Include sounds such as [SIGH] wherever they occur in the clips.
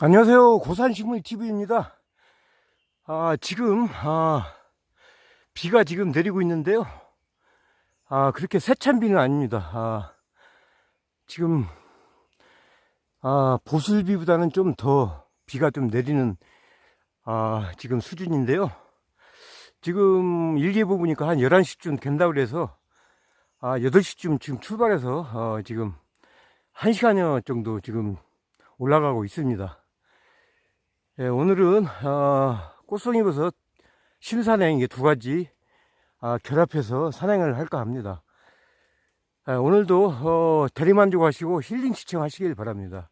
안녕하세요. 고산식물 TV입니다. 아, 지금, 아, 비가 지금 내리고 있는데요. 아, 그렇게 세찬 비는 아닙니다. 아, 지금, 아, 보슬비보다는 좀 더 비가 좀 내리는, 아, 지금 수준인데요. 지금 일기예보 보니까 한 11시쯤 된다고 그래서, 아, 8시쯤 지금 출발해서, 어, 지금 1시간여 정도 지금 올라가고 있습니다. 예, 오늘은 어, 꽃송이버섯 이게 두 가지 아, 결합해서 산행을 할까 합니다. 예, 오늘도 어, 대리만족하시고 힐링 시청하시길 바랍니다.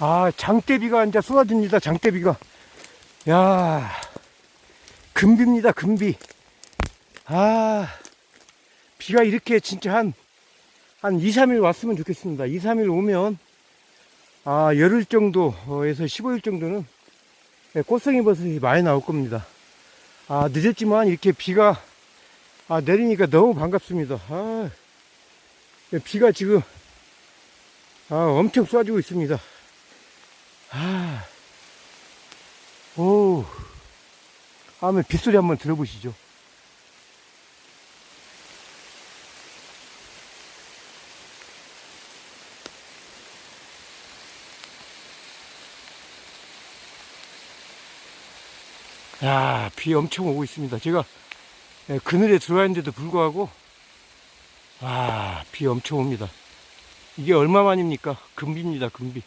아 장대비가 이제 쏟아집니다. 장대비가 야 금비입니다. 금비. 아, 비가 이렇게 진짜 한, 한 2, 3일 왔으면 좋겠습니다. 2, 3일 오면, 아, 열흘 정도에서 15일 정도는 예, 꽃송이 버섯이 많이 나올 겁니다. 아, 늦었지만 이렇게 비가, 아, 내리니까 너무 반갑습니다. 아, 예, 비가 지금, 아, 엄청 쏴주고 있습니다. 아, 오, 한번 빗소리 한번 들어보시죠. 야, 비 엄청 오고 있습니다. 제가 예, 그늘에 들어와 있는데도 불구하고, 아, 비 엄청 옵니다. 이게 얼마만입니까? 금비입니다, 금비.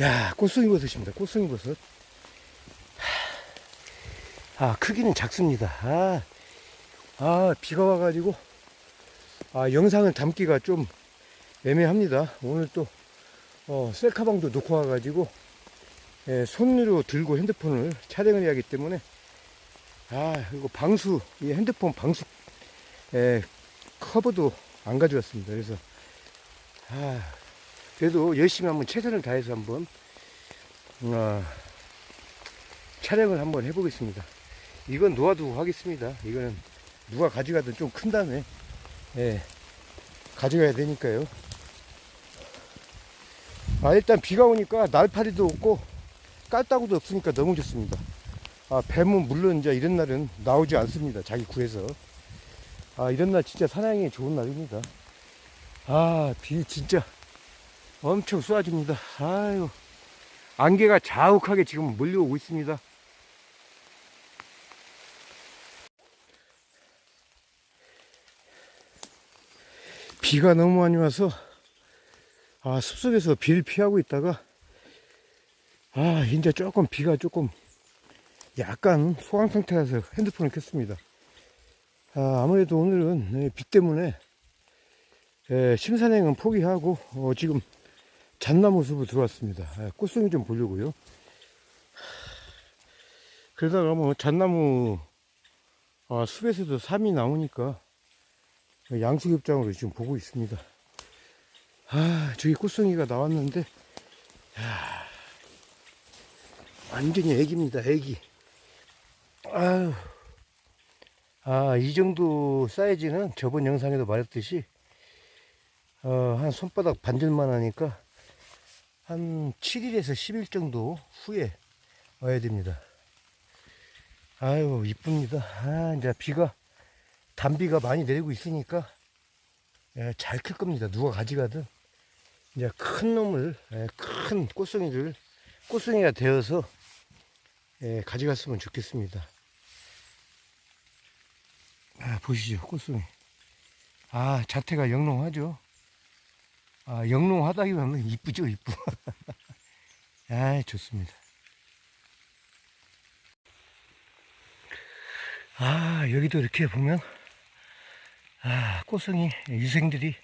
야, 꽃송이 버섯입니다. 꽃송이 버섯. 아, 크기는 작습니다. 아, 아, 비가 와가지고, 아, 영상을 담기가 좀 애매합니다. 오늘 또, 어, 셀카방도 놓고 와가지고, 예, 손으로 들고 핸드폰을 촬영을 해야 하기 때문에, 아, 그리고 방수, 이 핸드폰 방수, 예, 커버도 안 가져왔습니다. 그래서, 아, 그래도 열심히 한번 최선을 다해서 한번, 어, 촬영을 한번 해보겠습니다. 이건 놓아두고 하겠습니다. 이거는 누가 가져가든 좀 큰 다음에, 예, 가져가야 되니까요. 아, 일단 비가 오니까 날파리도 없고 깔따구도 없으니까 너무 좋습니다. 아, 뱀은 물론 이제 이런 날은 나오지 않습니다. 자기 구해서. 아, 이런 날 진짜 사냥이 좋은 날입니다. 아, 비 진짜 엄청 쏘아줍니다. 아유, 안개가 자욱하게 지금 몰려오고 있습니다. 비가 너무 많이 와서 아 숲속에서 비를 피하고 있다가 아 이제 조금 비가 조금 약간 소강 상태라서 핸드폰을 켰습니다. 아, 아무래도 오늘은 네, 비 때문에 예, 심산행은 포기하고 어, 지금 잣나무 숲으로 들어왔습니다. 아, 꽃송이 좀 보려고요. 그러다가 뭐 잣나무 아, 숲에서도 삼이 나오니까 양식 입장으로 지금 보고 있습니다. 아, 저기 꽃송이가 나왔는데, 야, 완전히 애기입니다, 애기. 아유, 아, 이 정도 사이즈는 저번 영상에도 말했듯이, 어, 한 손바닥 반절만 하니까, 한 7일에서 10일 정도 후에 와야 됩니다. 아유, 이쁩니다. 아, 이제 비가, 단비가 많이 내리고 있으니까 예, 잘클 겁니다. 누가 가져가든 이제 큰 놈을 예, 큰 꽃송이를 꽃송이가 되어서 예, 가져갔으면 좋겠습니다. 아, 보시죠 꽃송이. 아 자태가 영롱하죠. 아 영롱하다기보다는 이쁘죠 이쁘. [LAUGHS] 아 좋습니다. 아 여기도 이렇게 보면 아, 꽃송이 유생들이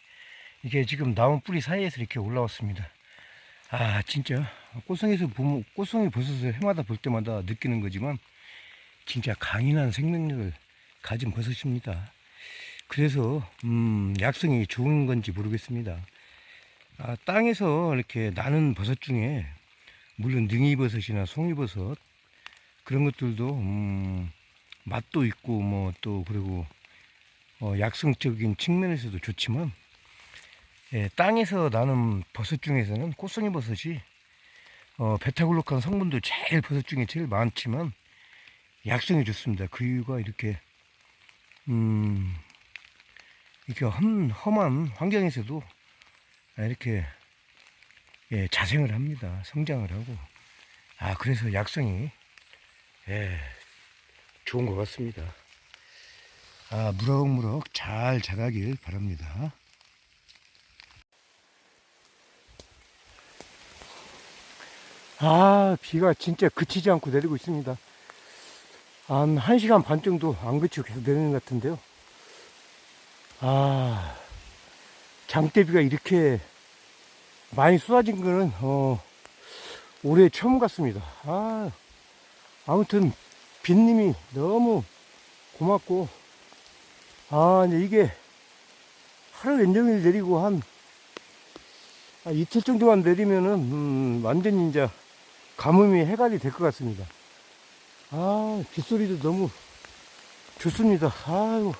이게 지금 나온 뿌리 사이에서 이렇게 올라왔습니다. 아, 진짜 꽃송이에서 보면 꽃송이 버섯을 해마다 볼 때마다 느끼는 거지만 진짜 강인한 생명력을 가진 버섯입니다. 그래서 음, 약성이 좋은 건지 모르겠습니다. 아, 땅에서 이렇게 나는 버섯 중에 물론 능이버섯이나 송이버섯 그런 것들도 음, 맛도 있고 뭐 또 그리고 어, 약성적인 측면에서도 좋지만 예, 땅에서 나는 버섯 중에서는 꽃송이 버섯이 어, 베타글루칸 성분도 제일 버섯 중에 제일 많지만 약성이 좋습니다. 그 이유가 이렇게 음, 이렇게 험, 험한 환경에서도 이렇게 예, 자생을 합니다. 성장을 하고 아 그래서 약성이 예, 좋은 것 같습니다. 아 무럭무럭 잘 자라길 바랍니다. 아 비가 진짜 그치지 않고 내리고 있습니다. 한 1시간 반 정도 안 그치고 계속 내리는 것 같은데요. 아, 장대비가 이렇게 많이 쏟아진 거는, 어, 올해 처음 같습니다. 아, 아무튼, 빈님이 너무 고맙고, 아, 이제 이게 하루 왼종일 내리고 한, 아, 이틀 정도만 내리면은, 음, 완전히 이제 가뭄이 해갈이 될 것 같습니다. 아, 빗소리도 너무 좋습니다. 아유.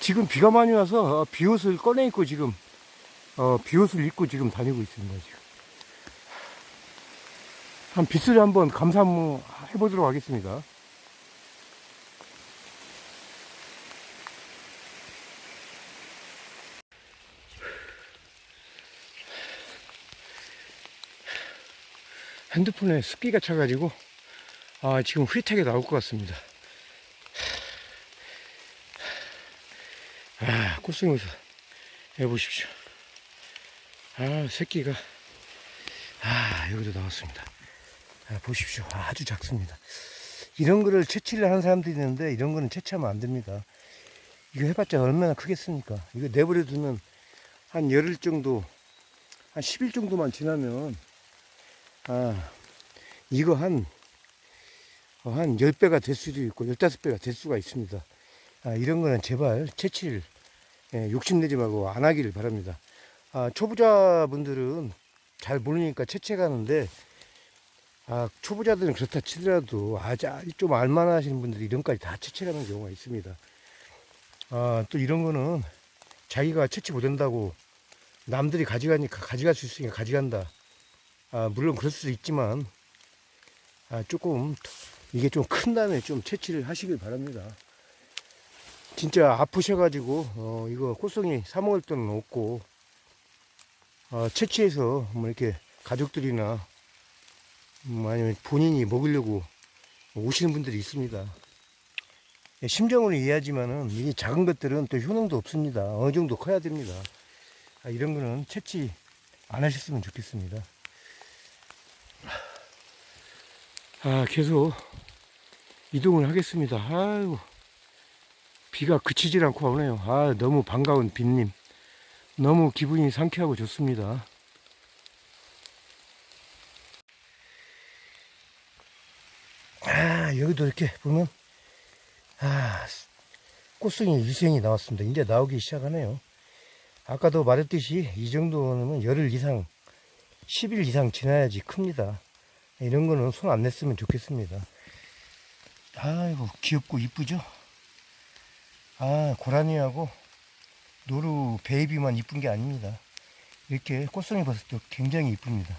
지금 비가 많이 와서 어, 비옷을 꺼내 입고 지금, 어, 비옷을 입고 지금 다니고 있습니다. 지금. 한 빗소리 한번 감사 한번 해보도록 하겠습니다. 핸드폰에 습기가 차가지고 아 지금 흐릿하게 나올 것 같습니다. 아 꽃송이서 해보십시오. 아 새끼가. 아 여기도 나왔습니다. 아, 보십시오. 아, 아주 작습니다. 이런 거를 채취를 하는 사람들이 있는데 이런 거는 채취하면 안 됩니다. 이거 해봤자 얼마나 크겠습니까? 이거 내버려 두면 한 열흘 정도 한 10일 정도만 지나면 아, 이거 한, 어, 한 10배가 될 수도 있고, 15배가 될 수가 있습니다. 아, 이런 거는 제발 채취를, 예, 욕심내지 말고 안 하기를 바랍니다. 아, 초보자분들은 잘 모르니까 채취가는데, 아, 초보자들은 그렇다 치더라도, 아주 좀 알만하시는 분들이 이런까지 다 채취가는 경우가 있습니다. 아, 또 이런 거는 자기가 채취 못한다고 남들이 가져가니까 가져갈 수 있으니까 가져간다. 아, 물론 그럴 수도 있지만, 아, 조금, 이게 좀 큰 다음에 좀 채취를 하시길 바랍니다. 진짜 아프셔가지고, 어, 이거 꽃송이 사 먹을 돈은 없고, 어, 채취해서 뭐 이렇게 가족들이나, 음, 아니면 본인이 먹으려고 오시는 분들이 있습니다. 예, 심정으로 이해하지만은, 이게 작은 것들은 또 효능도 없습니다. 어느 정도 커야 됩니다. 아, 이런 거는 채취 안 하셨으면 좋겠습니다. 아, 계속 이동을 하겠습니다. 아이고, 비가 그치질 않고 오네요. 아, 너무 반가운 빈님. 너무 기분이 상쾌하고 좋습니다. 아, 여기도 이렇게 보면, 아, 꽃송이 유생이 나왔습니다. 이제 나오기 시작하네요. 아까도 말했듯이 이 정도는 열흘 이상, 10일 이상 지나야지 큽니다. 이런 거는 손 안 냈으면 좋겠습니다. 아이고, 귀엽고 이쁘죠? 아, 고라니하고 노루 베이비만 이쁜 게 아닙니다. 이렇게 꽃송이 버섯도 굉장히 이쁩니다.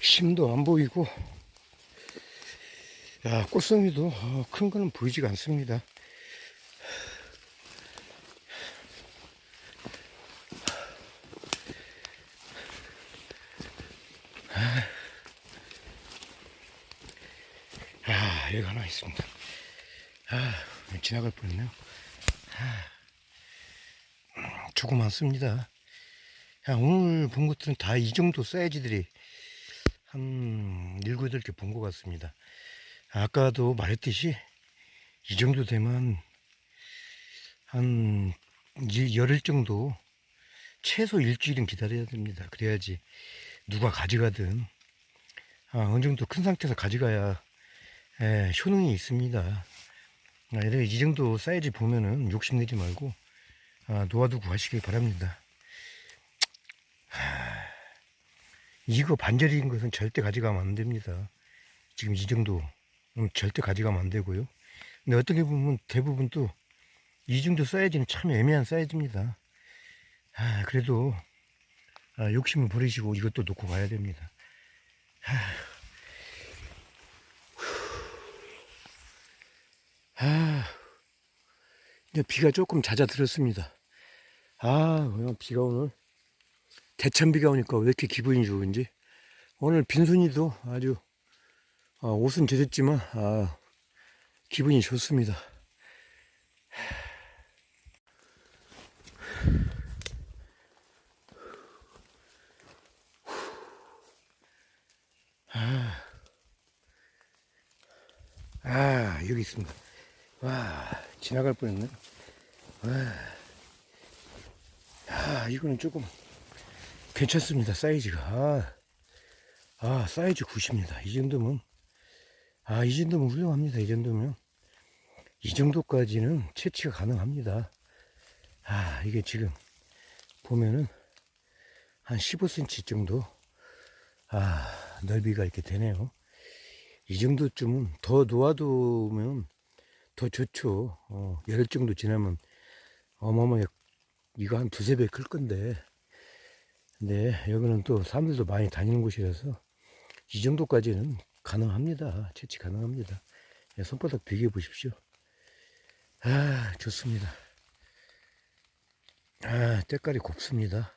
심도 안 보이고, 야, 꽃송이도 어, 큰 거는 보이지가 않습니다. 아, 여기 하나 있습니다. 아, 지나갈 뻔했네요. 아, 음, 조금 많습니다. 야, 오늘 본 것들은 다 이 정도 사이즈들이 한 일곱 여덟 개본 것 같습니다. 아까도 말했듯이 이 정도 되면 한 일- 열흘 정도 최소 일주일은 기다려야 됩니다. 그래야지 누가 가져가든 아, 어느 정도 큰 상태에서 가져가야 예, 효능이 있습니다. 아, 이렇게 이 정도 사이즈 보면은 욕심내지 말고 아, 놓아두고 하시길 바랍니다. 하, 이거 반절인 것은 절대 가져가면 안 됩니다. 지금 이 정도 음, 절대 가져가면 안 되고요. 근데 어떻게 보면 대부분 또 이 정도 사이즈는 참 애매한 사이즈입니다. 아, 그래도 아, 욕심을 버리시고 이것도 놓고 가야 됩니다. 아, 이제 비가 조금 잦아들었습니다. 아, 그냥 비가 오늘 대천비가 오니까 왜 이렇게 기분이 좋은지 오늘 빈순이도 아주 아, 옷은 젖었지만 아, 기분이 좋습니다. 아, 여기 있습니다. 와, 지나갈 뻔했네. 와, 아, 이거는 조금 괜찮습니다. 사이즈가. 아, 아 사이즈 굿입니다. 이 정도면, 아, 이 정도면 훌륭합니다. 이 정도면. 이 정도까지는 채취가 가능합니다. 아, 이게 지금 보면은 한 15cm 정도, 아, 넓이가 이렇게 되네요. 이 정도쯤은 더 놓아두면 더 좋죠. 어, 열흘 정도 지나면 어마어마하게 이거 한 두세 배 클 건데. 근데 여기는 또 사람들도 많이 다니는 곳이라서 이 정도까지는 가능합니다. 채취 가능합니다. 예, 손바닥 비교해 보십시오. 아, 좋습니다. 아, 때깔이 곱습니다.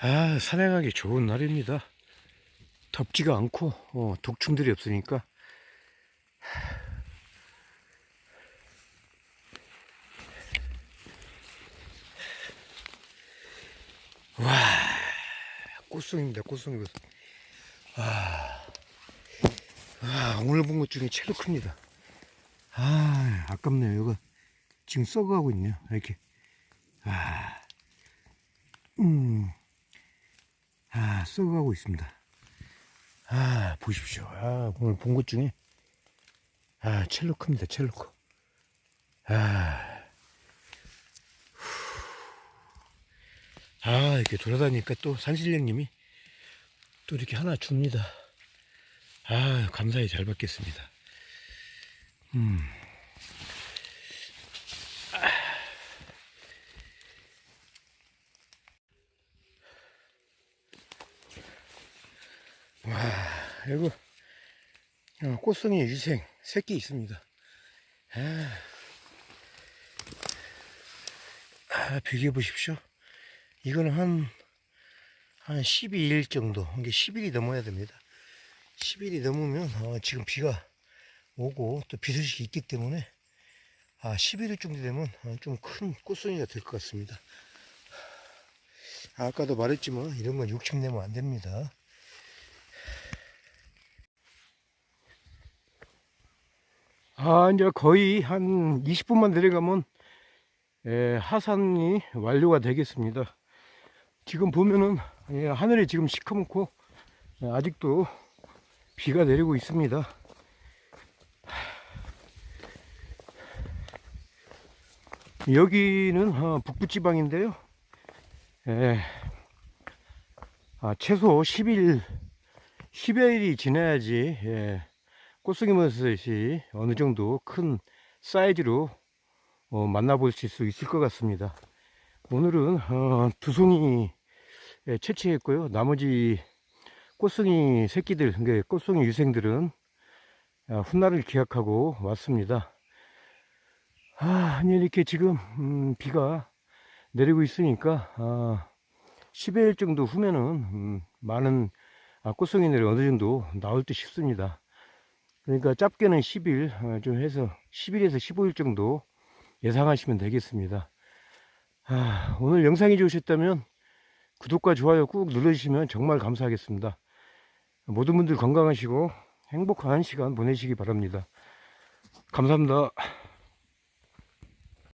아, 산행하기 좋은 날입니다. 덥지가 않고, 어, 독충들이 없으니까. 와, 꽃송입니다, 꽃송이. 와, 와, 오늘 본 것 중에 최고 큽니다. 아, 아깝네요. 이거 지금 썩어가고 있네요. 이렇게. 아, 음. 아, 썩어가고 있습니다. 아, 보십시오. 아, 오늘 본 것 중에, 아, 첼로 큽니다. 첼로 커. 아, 후. 아, 이렇게 돌아다니까 또 산신령님이 또 이렇게 하나 줍니다. 아, 감사히 잘 받겠습니다. 음. 와, 이거 어, 꽃송이 유생 새끼 있습니다. 아, 아 비교해 보십시오. 이거는 한, 한 12일 정도, 이게 10일이 넘어야 됩니다. 10일이 넘으면, 어, 지금 비가 오고 또 비 소식이 있기 때문에, 아, 11일 정도 되면 어, 좀큰 꽃송이가 될 것 같습니다. 아까도 말했지만, 이런 건 욕심내면 안 됩니다. 아, 이제 거의 한 20분만 내려가면 예, 하산이 완료가 되겠습니다. 지금 보면은 예, 하늘이 지금 시커멓고 예, 아직도 비가 내리고 있습니다. 여기는 어, 북부지방인데요. 예, 아, 최소 10일, 10여일이 지나야지 예, 꽃송이 버섯이 어느 정도 큰 사이즈로 어, 만나볼 수 있을 것 같습니다. 오늘은 어, 두 송이 예, 채취했고요. 나머지 꽃송이 새끼들, 그러니까 꽃송이 유생들은 어, 훗날을 기약하고 왔습니다. 아, 아니 이렇게 지금 음, 비가 내리고 있으니까 아, 10일 정도 후면은 음, 많은 아, 꽃송이들이 어느 정도 나올 듯 싶습니다. 그러니까 짧게는 10일 어, 좀 해서 10일에서 15일 정도 예상하시면 되겠습니다. 아, 오늘 영상이 좋으셨다면 구독과 좋아요 꾹 눌러주시면 정말 감사하겠습니다. 모든 분들 건강하시고 행복한 시간 보내시기 바랍니다. 감사합니다.